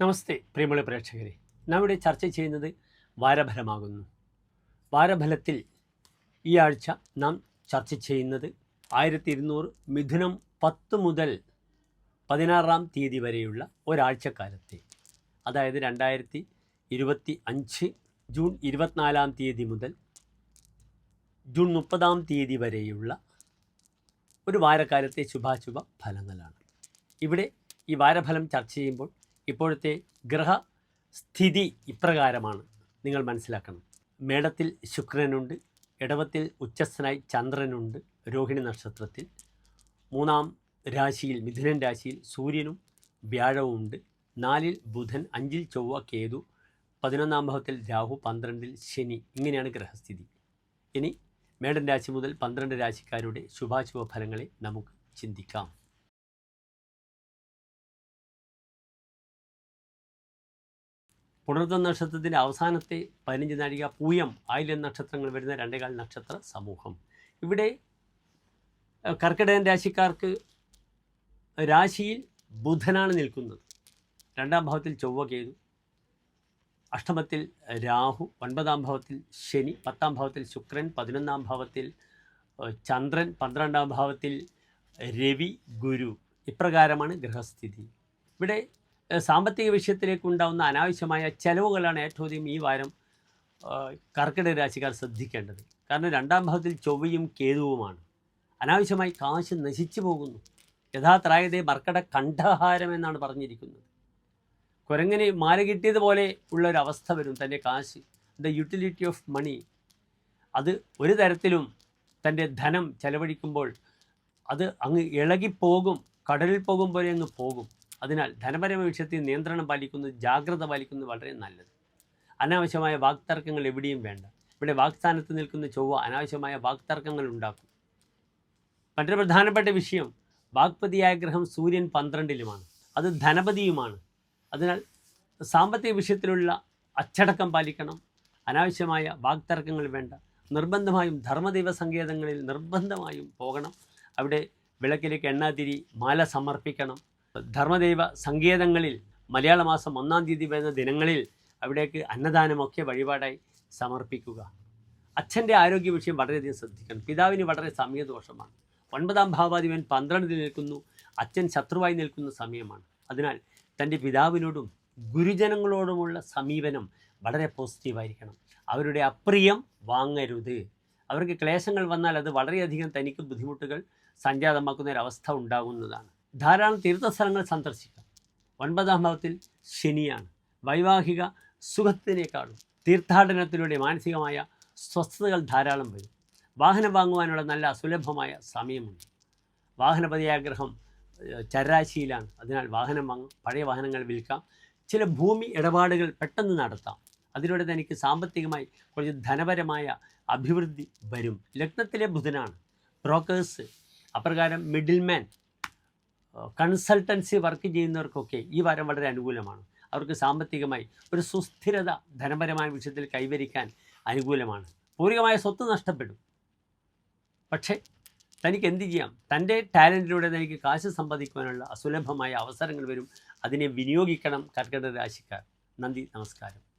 നമസ്തേ പ്രിയമുള്ള പ്രേക്ഷകരെ. നാം ഇവിടെ ചർച്ച ചെയ്യുന്നത് വാരഫലമാകുന്നു. വാരഫലത്തിൽ ഈ ആഴ്ച നാം ചർച്ച ചെയ്യുന്നത് ആയിരത്തി ഇരുന്നൂറ് മിഥുനം പത്ത് മുതൽ പതിനാറാം തീയതി വരെയുള്ള ഒരാഴ്ചക്കാലത്തെ. അതായത് രണ്ടായിരത്തി ഇരുപത്തി അഞ്ച് ജൂൺ ഇരുപത്തിനാലാം തീയതി മുതൽ ജൂൺ മുപ്പതാം തീയതി വരെയുള്ള ഒരു വാരക്കാലത്തെ ശുഭാശുഭ ഫലങ്ങളാണ് ഇവിടെ ഈ വാരഫലം ചർച്ച ചെയ്യുമ്പോൾ ഇപ്പോഴത്തെ ഗ്രഹസ്ഥിതി ഇപ്രകാരമാണ്. നിങ്ങൾ മനസ്സിലാക്കണം. മേടത്തിൽ ശുക്രനുണ്ട് ഇടവത്തിൽ ഉച്ചസ്ഥനായി ചന്ദ്രനുണ്ട് രോഹിണി നക്ഷത്രത്തിൽ. മൂന്നാം രാശിയിൽ മിഥുനൻ രാശിയിൽ സൂര്യനും വ്യാഴവും ഉണ്ട് നാലിൽ ബുധൻ അഞ്ചിൽ ചൊവ്വ കേതു പതിനൊന്നാം ഭാവത്തിൽ രാഹു പന്ത്രണ്ടിൽ ശനി. ഇങ്ങനെയാണ് ഗ്രഹസ്ഥിതി. ഇനി മേടൻ രാശി മുതൽ പന്ത്രണ്ട് രാശിക്കാരുടെ ശുഭാശുഭ ഫലങ്ങളെ നമുക്ക് ചിന്തിക്കാം. പുണർത്ത നക്ഷത്രത്തിന്റെ അവസാനത്തെ പതിനഞ്ച് നാഴിക പൂയം ആയില്യം നക്ഷത്രങ്ങൾ വരുന്ന രണ്ടേകാൽ നക്ഷത്ര സമൂഹം. ഇവിടെ കർക്കിടകൻ രാശിക്കാർക്ക് രാശിയിൽ ബുധനാണ് നിൽക്കുന്നത്. രണ്ടാം ഭാവത്തിൽ ചൊവ്വ കേതു അഷ്ടമത്തിൽ രാഹു ഒൻപതാം ഭാവത്തിൽ ശനി പത്താം ഭാവത്തിൽ ശുക്രൻ പതിനൊന്നാം ഭാവത്തിൽ ചന്ദ്രൻ പന്ത്രണ്ടാം ഭാവത്തിൽ രവി ഗുരു. ഇപ്രകാരമാണ് ഗ്രഹസ്ഥിതി. ഇവിടെ സാമ്പത്തിക വിഷയത്തിലേക്ക് ഉണ്ടാകുന്ന അനാവശ്യമായ ചെലവുകളാണ് ഏറ്റവും അധികം ഈ വാരം കർക്കിടക രാശിക്കാർ ശ്രദ്ധിക്കേണ്ടത്. കാരണം രണ്ടാം ഭാവത്തിൽ ചൊവ്വയും കേതുവുമാണ്. അനാവശ്യമായി കാശ് നശിച്ചു പോകുന്നു. യഥാത്രായതേ മർക്കട കണ്ഠഹാരം എന്നാണ് പറഞ്ഞിരിക്കുന്നത്. കുരങ്ങനെ മാല കിട്ടിയതുപോലെ ഉള്ള ഒരു വരും തന്റെ കാശ് ദ യൂട്ടിലിറ്റി ഓഫ് മണി അത് ഒരു തരത്തിലും തന്റെ ധനം ചെലവഴിക്കുമ്പോൾ അത് അങ്ങ് ഇളകിപ്പോകും കടലിൽ പോകും പോലെ അങ്ങ് പോകും. അതിനാൽ ധനപരമായ വിഷയത്തിൽ നിയന്ത്രണം പാലിക്കുന്നത് ജാഗ്രത പാലിക്കുന്നത് വളരെ നല്ലത്. അനാവശ്യമായ വാക്തർക്കങ്ങൾ എവിടെയും വേണ്ട. ഇവിടെ വാക്സ്ഥാനത്ത് നിൽക്കുന്ന ചൊവ്വ അനാവശ്യമായ വാക്തർക്കങ്ങൾ ഉണ്ടാക്കും. മറ്റൊരു പ്രധാനപ്പെട്ട വിഷയം വാഗ്പതിയായ ഗ്രഹം സൂര്യൻ പന്ത്രണ്ടിലുമാണ്. അത് ധനപതിയുമാണ്. അതിനാൽ സാമ്പത്തിക വിഷയത്തിലുള്ള അച്ചടക്കം പാലിക്കണം. അനാവശ്യമായ വാക്തർക്കങ്ങൾ വേണ്ട. നിർബന്ധമായും ധർമ്മദൈവ സങ്കേതങ്ങളിൽ നിർബന്ധമായും പോകണം. അവിടെ വിളക്കിലേക്ക് എണ്ണാതിരി മാല സമർപ്പിക്കണം. ധർമ്മദൈവ സങ്കേതങ്ങളിൽ മലയാള മാസം ഒന്നാം തീയതി വരുന്ന ദിനങ്ങളിൽ അവിടേക്ക് അന്നദാനമൊക്കെ വഴിപാടായി സമർപ്പിക്കുക. അച്ഛന്റെ ആരോഗ്യ വിഷയം വളരെയധികം ശ്രദ്ധിക്കണം. പിതാവിന് വളരെ സമയദോഷമാണ്. ഒൻപതാം ഭാവാധിപൻ പന്ത്രണ്ടിൽ നിൽക്കുന്നു. അച്ഛൻ ശത്രുവായി നിൽക്കുന്ന സമയമാണ്. അതിനാൽ തന്റെ പിതാവിനോടും ഗുരുജനങ്ങളോടുമുള്ള സമീപനം വളരെ പോസിറ്റീവായിരിക്കണം. അവരുടെ അപ്രിയം വാങ്ങരുത്. അവർക്ക് ക്ലേശങ്ങൾ വന്നാൽ അത് വളരെയധികം തനിക്ക് ബുദ്ധിമുട്ടുകൾ സംജാതമാക്കുന്ന ഒരവസ്ഥ ഉണ്ടാകുന്നതാണ്. ധാരാളം തീർത്ഥസ്ഥലങ്ങൾ സന്ദർശിക്കാം. ഒൻപതാം ഭാവത്തിൽ ശനിയാണ്. വൈവാഹിക സുഖത്തിനേക്കാളും തീർത്ഥാടനത്തിലൂടെ മാനസികമായ സ്വസ്ഥതകൾ ധാരാളം വരും. വാഹനം വാങ്ങുവാനുള്ള നല്ല സുലഭമായ സമയമുണ്ട്. വാഹനപതിയാഗ്രഹം ചരാശിയിലാണ്. അതിനാൽ വാഹനം വാങ്ങും പഴയ വാഹനങ്ങൾ വിൽക്കാം. ചില ഭൂമി ഇടപാടുകൾ പെട്ടെന്ന് നടത്താം. അതിലൂടെ തനിക്ക് സാമ്പത്തികമായി കുറച്ച് ധനപരമായ അഭിവൃദ്ധി വരും. ലഗ്നത്തിലെ ബുധനാണ്. ബ്രോക്കേഴ്സ് അപ്രകാരം മിഡിൽമാൻ കൺസൾട്ടൻസി വർക്ക് ചെയ്യുന്നവർക്കൊക്കെ ഈ വാരം വളരെ അനുകൂലമാണ്. അവർക്ക് സാമ്പത്തികമായി ഒരു സുസ്ഥിരത ധനപരമായ വിഷയത്തിൽ കൈവരിക്കാൻ അനുകൂലമാണ്. പൂർവികമായ സ്വത്ത് നഷ്ടപ്പെടും. പക്ഷേ തനിക്ക് എന്ത് ചെയ്യാം? തന്റെ ടാലന്റിലൂടെ തനിക്ക് കാശ് സമ്പാദിക്കുവാനുള്ള അസുലഭമായ അവസരങ്ങൾ വരും. അതിനെ വിനിയോഗിക്കണം കർക്കിടക രാശിക്കാർ. നന്ദി നമസ്കാരം.